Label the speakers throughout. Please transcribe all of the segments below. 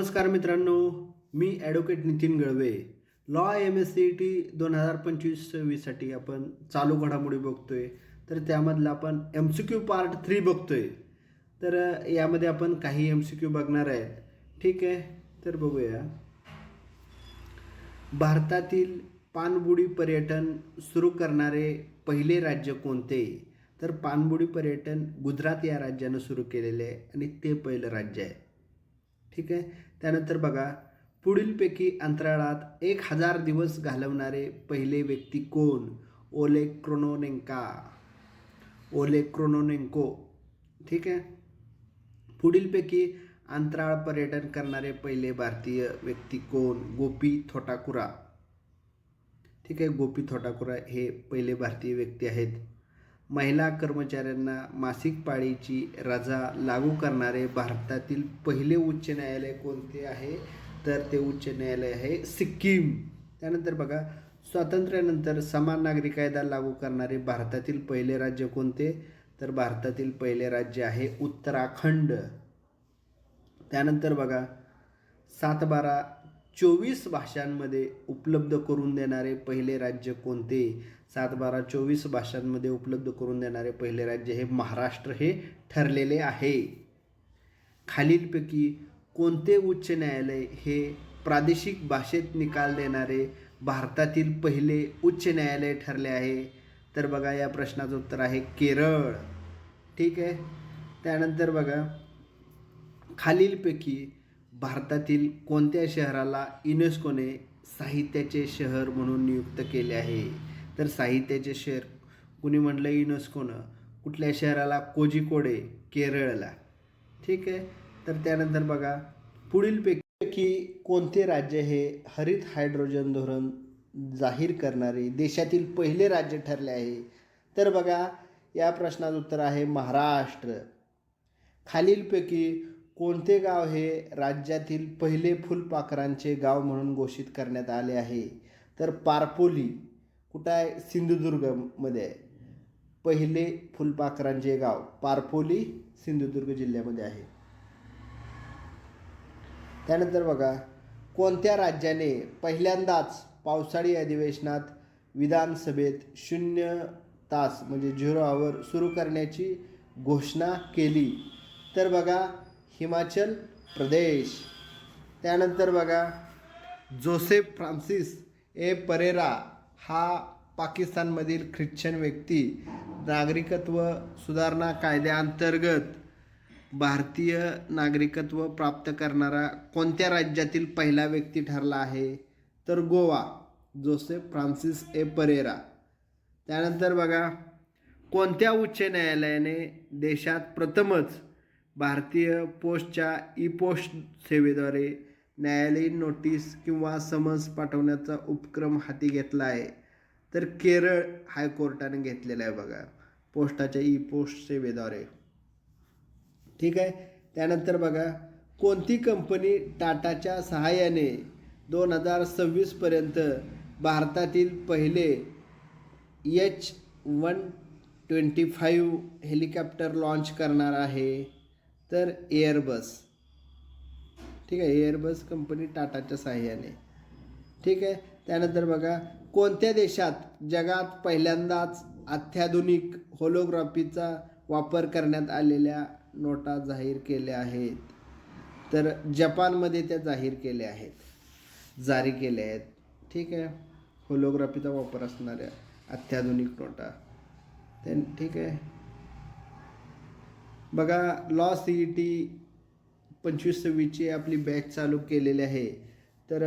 Speaker 1: नमस्कार मित्रांनो मी advocate Nitin Galve. Law M S C T दोन हजार पंचवीस सव्वीससाठी आपण चालू घडामोडी बघतोय. तर त्यामधला आपण M C Q part three बघतोय. तर यामध्ये आपण काही एम सी क्यू बघणार आहेत ठीक आहे? तर बघूया. भारतातील पाणबुडी पर्यटन सुरू करणारे पहिले राज्य कोणते? तर पाणबुडी पर्यटन गुजरात या राज्यानं सुरू केलेले आहे आणि ते पहिलं राज्य आहे. ठीक आहे? त्यानंतर बघा पुढीलपैकी अंतराळात एक हजार दिवस घालवणारे पहिले व्यक्ती कोण? ओले क्रोनोनेंका. ओले क्रोनोनेंको. ठीक आहे? पुढीलपैकी अंतराळ पर्यटन करणारे पहिले भारतीय व्यक्ती कोण? गोपी थोटाकुरा. ठीक आहे? गोपी थोटाकुरा हे पहिले भारतीय व्यक्ती आहेत. महिला कर्मचाऱ्यांना मासिक पाळीची रजा लागू करणारे भारतातील पहिले उच्च न्यायालय कोणते आहे? तर ते उच्च न्यायालय आहे सिक्कीम. त्यानंतर बघा स्वातंत्र्यानंतर समान नागरी कायदा लागू करणारे भारतातील पहिले राज्य कोणते? तर भारतातील पहिले राज्य आहे उत्तराखंड. त्यानंतर बघा सात बारा चोवीस भाषांमध्ये उपलब्ध करून देणारे पहिले राज्य कोणते? सात बारा चोवीस भाषांमध्ये उपलब्ध करून देणारे पहिले राज्य हे महाराष्ट्र हे ठरलेले आहे. खालीलपैकी कोणते उच्च न्यायालय हे प्रादेशिक भाषेत निकाल देणारे भारतातील पहिले उच्च न्यायालय ठरले आहे? तर बघा या प्रश्नाचं उत्तर आहे केरळ. ठीक आहे? त्यानंतर बघा खालीलपैकी भारतातील कोणत्या शहराला युनेस्कोने साहित्याचे शहर म्हणून नियुक्त केले आहे? तर साहित्याचे शहर कुणी म्हणलं युनेस्कोनं. कुठल्या शहराला? कोजिकोडे केरळला. ठीक आहे? तर त्यानंतर बघा. पुढीलपैकी कोणते राज्य हे हरित हायड्रोजन धोरण जाहीर करणारे देशातील पहिले राज्य ठरले आहे? तर बघा या प्रश्नाचं उत्तर आहे महाराष्ट्र. खालीलपैकी कोणते गाव हे राज्यातील पहिले फुलपाखरांचे गाव म्हणून घोषित करण्यात आले आहे? तर पारपोली कुठं आहे सिंधुदुर्गमध्ये. आहे पहिले फुलपाखरांचे गाव पारपोली सिंधुदुर्ग जिल्ह्यामध्ये आहे. त्यानंतर बघा कोणत्या राज्याने पहिल्यांदाच पावसाळी अधिवेशनात विधानसभेत शून्य तास म्हणजे झिरो आवर सुरू करण्याची घोषणा केली? तर बघा हिमाचल प्रदेश. त्यानंतर बघा जोसेफ फ्रान्सिस ए परेरा हा पाकिस्तानमधील ख्रिश्चन व्यक्ती. नागरिकत्व सुधारणा कायद्याअंतर्गत भारतीय नागरिकत्व प्राप्त करणारा कोणत्या राज्यातील पहिला व्यक्ती ठरला आहे? तर Goa Joseph Francis A Pereira. त्यानंतर बघा कोणत्या उच्च न्यायालयाने देशात प्रथमच भारतीय पोस्टच्या ई पोस्ट सेवेद्वारे न्यायालयीन नोटीस किंवा समन्स पाठवण्याचा उपक्रम हाती घेतला आहे. तर केरळ हायकोर्टाने घेतलेला आहे बघा पोस्टाच्या ई पोस्ट सेवेद्वारे. ठीक आहे? त्यानंतर बघा कोणती कंपनी टाटाच्या सहाय्याने दोन हजार सव्वीसपर्यंत भारतातील पहिले H one twenty five helicopter launch करणार आहे? तर एअरबस. ठीक आहे एअरबस कंपनी टाटाच्या सहाय्याने ठीक आहे त्यानंतर बघा कोणत्या देशात जगात पहिल्यांदाच अत्याधुनिक होलोग्राफीचा वापर करण्यात आलेल्या नोटा जाहीर केल्या आहेत? तर जपानमध्ये त्या जाहीर केल्या आहेत. जारी केल्या आहेत. ठीक आहे होलोग्राफीचा वापर असणाऱ्या अत्याधुनिक नोटा. त्या ठीक आहे बघा लॉ सी ई टी पंचवीस सव्वीसची आपली बॅच चालू केलेली आहे. तर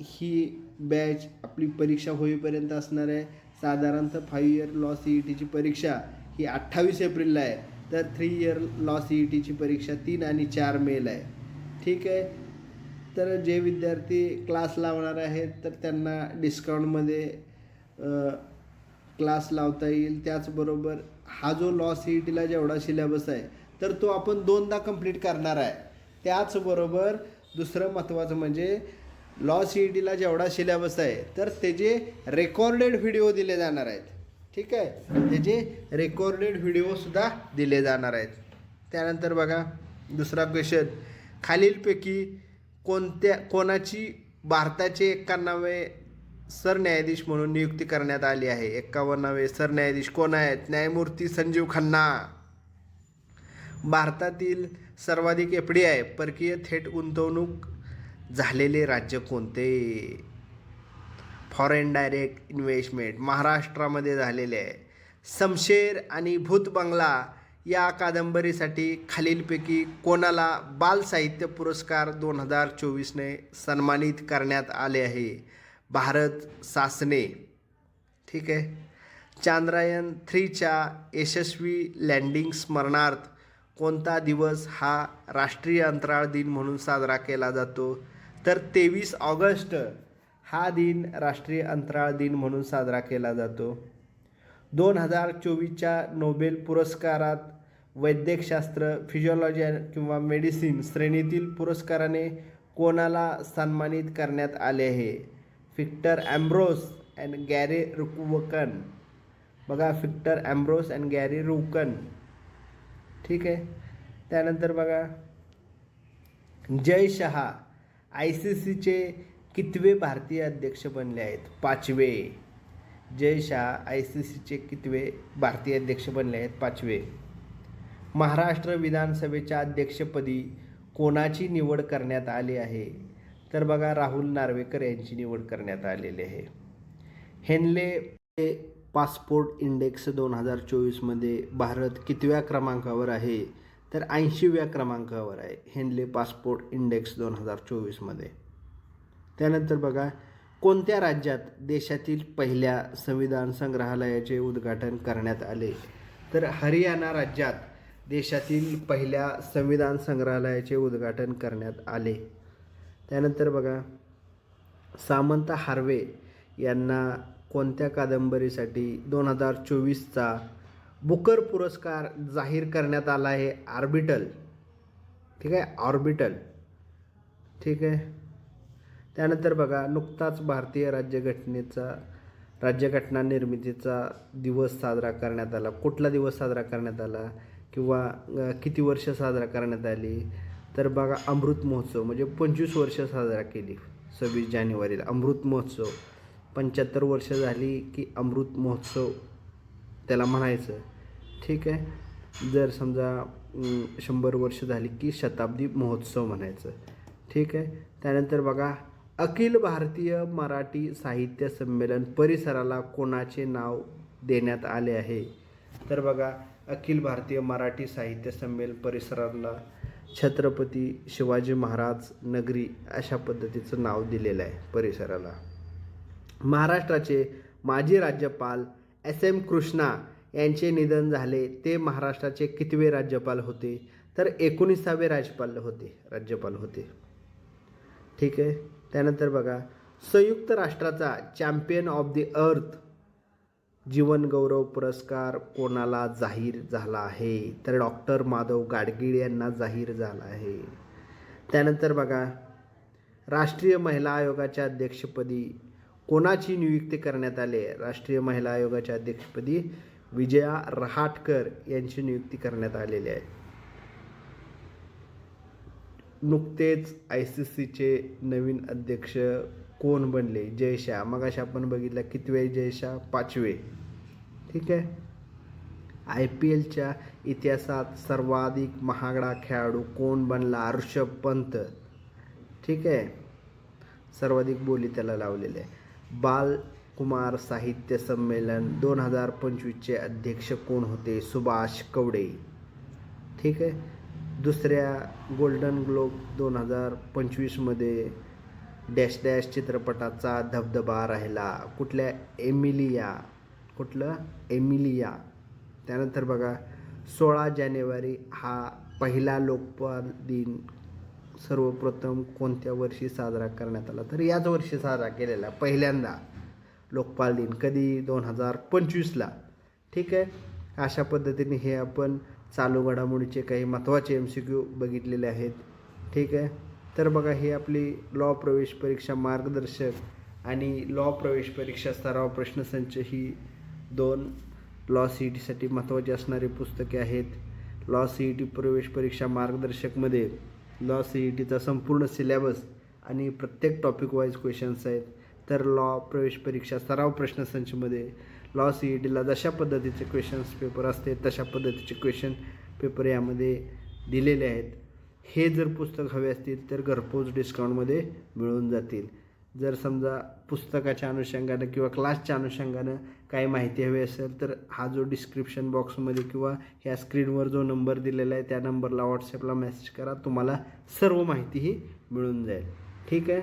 Speaker 1: ही बॅच आपली परीक्षा होईपर्यंत असणार आहे. साधारणतः five year law C E टीची परीक्षा ही अठ्ठावीस एप्रिलला आहे. तर three year law C E टीची परीक्षा तीन आणि चार मेला आहे. ठीक आहे? तर जे विद्यार्थी क्लास लावणार आहेत तर त्यांना डिस्काउंटमध्ये क्लास लावता येईल. त्याचबरोबर हा जो लॉ सी ई टीला जेवढा सिलेबस आहे तर तो आपण दोनदा कंप्लीट करणार आहे. त्याचबरोबर दुसरं महत्त्वाचं म्हणजे लॉ सी ई टीला जेवढा सिलेबस आहे तर त्याचे रेकॉर्डेड व्हिडिओ दिले जाणार आहेत. ठीक आहे? त्याचे रेकॉर्डेड व्हिडिओसुद्धा दिले जाणार आहेत. त्यानंतर बघा दुसरा क्वेश्चन खालीलपैकी कोणत्या कोणाची भारताचे एक्कावन्नावे सरन्यायाधीश म्हणून नियुक्ती करण्यात आली आहे? एक्कावन्नावे सरन्यायाधीश कोण आहेत? न्यायमूर्ती संजीव खन्ना. भारतातील सर्वाधिक एफ डी आय परकीय थेट गुंतवणूक झालेले राज्य कोणते? फॉरेन डायरेक्ट इन्व्हेस्टमेंट महाराष्ट्रामध्ये झालेले आहे. समशेर आणि भूत बंगला या कादंबरीसाठी खालीलपैकी कोणाला बाल साहित्य पुरस्कार दोन हजार चोवीसने सन्मानित करण्यात आले आहे? भारत सासने ठीक आहे. चांद्रायन थ्रीच्या यशस्वी लँडिंग स्मरणार्थ कोणता दिवस हा राष्ट्रीय अंतराळ दिन म्हणून साजरा केला जातो? तर तेवीस ऑगस्ट हा दिन राष्ट्रीय अंतराळ दिन म्हणून साजरा केला जातो. दोन हजार चोवीसच्या नोबेल पुरस्कारात वैद्यकशास्त्र फिजिओलॉजी किंवा मेडिसिन श्रेणीतील पुरस्काराने कोणाला सन्मानित करण्यात आले आहे? फिक्टर ॲम्ब्रोस अँड गॅरे रुकवकन बघा फिक्टर ॲम्ब्रोस अँड गॅरी रुकन ठीक आहे? त्यानंतर बघा. जय शहा. आय सी सीचे कितवे भारतीय अध्यक्ष बनले आहेत? पाचवे. जय शहा आय सी सीचे कितवे भारतीय अध्यक्ष बनले आहेत? पाचवे. महाराष्ट्र विधानसभेच्या अध्यक्षपदी कोणाची निवड करण्यात आली आहे? तर बघा राहुल नार्वेकर यांची निवड करण्यात आलेली आहे. हेनले पासपोर्ट इंडेक्स दोन हजार चोवीसमध्ये भारत कितव्या क्रमांकावर आहे? तर ऐंशीव्या क्रमांकावर आहे. हेनले पासपोर्ट इंडेक्स दोन हजार चोवीसमध्ये. त्यानंतर बघा कोणत्या राज्यात देशातील पहिल्या संविधान संग्रहालयाचे उद्घाटन करण्यात आले? तर हरियाणा राज्यात देशातील पहिल्या संविधान संग्रहालयाचे उद्घाटन करण्यात आले. त्यानंतर बघा सामंत हार्वे यांना कोणत्या कादंबरीसाठी दोन हजार चोवीसचा बुकर पुरस्कार जाहीर करण्यात आला आहे? आर्बिटल ठीक आहे? ऑर्बिटल. ठीक आहे? त्यानंतर बघा नुकताच भारतीय राज्यघटनेचा राज्यघटना निर्मितीचा दिवस साजरा करण्यात आला. कुठला दिवस साजरा करण्यात आला? किंवा किती वर्ष साजरा करण्यात आली? तर बघा अमृत महोत्सव म्हणजे पंचवीस वर्ष साजरा केली सव्वीस जानेवारीला. अमृत महोत्सव. पंच्याहत्तर वर्ष झाली की अमृत महोत्सव त्याला म्हणायचं. ठीक आहे? जर समजा शंभर वर्ष झाली की शताब्दी महोत्सव म्हणायचं. ठीक आहे? त्यानंतर बघा अखिल भारतीय मराठी साहित्य संमेलन परिसराला कोणाचे नाव देण्यात आले आहे? तर बघा अखिल भारतीय मराठी साहित्य संमेलन परिसराला छत्रपती शिवाजी महाराज नगरी अशा पद्धतीचं नाव दिलेलं आहे परिसराला. महाराष्ट्राचे माजी राज्यपाल एस एम कृष्णा यांचे निधन झाले. ते महाराष्ट्राचे कितवे राज्यपाल होते? तर एकोणीसावे राज्यपाल होते राज्यपाल होते. ठीक आहे? त्यानंतर बघा. संयुक्त राष्ट्राचा चॅम्पियन ऑफ द अर्थ जीवनगौरव पुरस्कार कोणाला जाहीर झाला आहे? तर डॉक्टर माधव गाडगीळ यांना जाहीर झाला आहे. त्यानंतर बघा. राष्ट्रीय महिला आयोगाच्या अध्यक्षपदी कोणाची नियुक्ती करण्यात आली आहे? राष्ट्रीय महिला आयोगाच्या अध्यक्षपदी विजया रहाटकर यांची नियुक्ती करण्यात आलेली आहे. नुकतेच आय सी सीचे नवीन अध्यक्ष कोण बनले? जयशा. मग अशा आपण बघितलं कितवे जयशा? पाचवे. ठीक आहे? आय पी एलच्या इतिहासात सर्वाधिक महागडा खेळाडू कोण बनला? ऋषभ पंत. ठीक आहे? सर्वाधिक बोली त्याला लावलेली आहे. बालकुमार साहित्य संमेलन दोन हजार पंचवीसचे अध्यक्ष कोण होते? सुभाष कवडे. ठीक आहे? दुसऱ्या गोल्डन ग्लोब दोन हजार पंचवीसमध्ये डॅश डॅश चित्रपटाचा धबधबा राहिला. कुठल्या एमिलिया? कुठलं? एमिलिया. त्यानंतर बघा सोळा जानेवारी हा पहिला लोकपाल दिन सर्वप्रथम कोणत्या वर्षी साजरा करण्यात आला? तर याच वर्षी साजरा केलेला पहिल्यांदा लोकपाल दिन कधी? दोन हजार पंचवीसला. ठीक आहे? अशा पद्धतीने हे आपण चालू घडामोडीचे काही महत्त्वाचे एम सी क्यू बघितलेले आहेत. ठीक आहे? तर बघा ही आपली लॉ प्रवेश परीक्षा मार्गदर्शक आणि लॉ प्रवेश परीक्षा सराव प्रश्नसंच ही दोन लॉ सी ई टीसाठी महत्त्वाची असणारी पुस्तके आहेत. लॉ सी ई टी प्रवेश परीक्षा मार्गदर्शकमध्ये लॉ सी ई टीचा संपूर्ण सिलेबस आणि प्रत्येक टॉपिक वाईज क्वेश्चन्स आहेत. तर लॉ प्रवेश परीक्षा सराव प्रश्नसंचमध्ये लॉ सी ई टीला जशा पद्धतीचे क्वेश्चन्स पेपर असते तशा पद्धतीचे क्वेश्चन पेपर यामध्ये दिलेले आहेत. हे जर पुस्तक हवे असतील तर घरपोच डिस्काउंटमध्ये मिळून जातील. जर समजा पुस्तकाच्या अनुषंगानं किंवा क्लासच्या अनुषंगानं काही माहिती हवी असेल तर हा जो डिस्क्रिप्शन बॉक्समध्ये किंवा ह्या स्क्रीनवर जो नंबर दिलेला आहे त्या नंबरला व्हॉट्सअपला मेसेज करा. तुम्हाला सर्व माहितीही मिळून जाईल. ठीक आहे?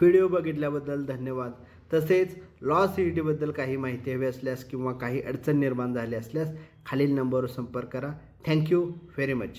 Speaker 1: व्हिडिओ बघितल्याबद्दल धन्यवाद. तसेच लॉ सी ई टीबद्दल काही माहिती हवी असल्यास किंवा काही अडचण निर्माण झाली असल्यास खालील नंबरवर संपर्क करा. Thank you very much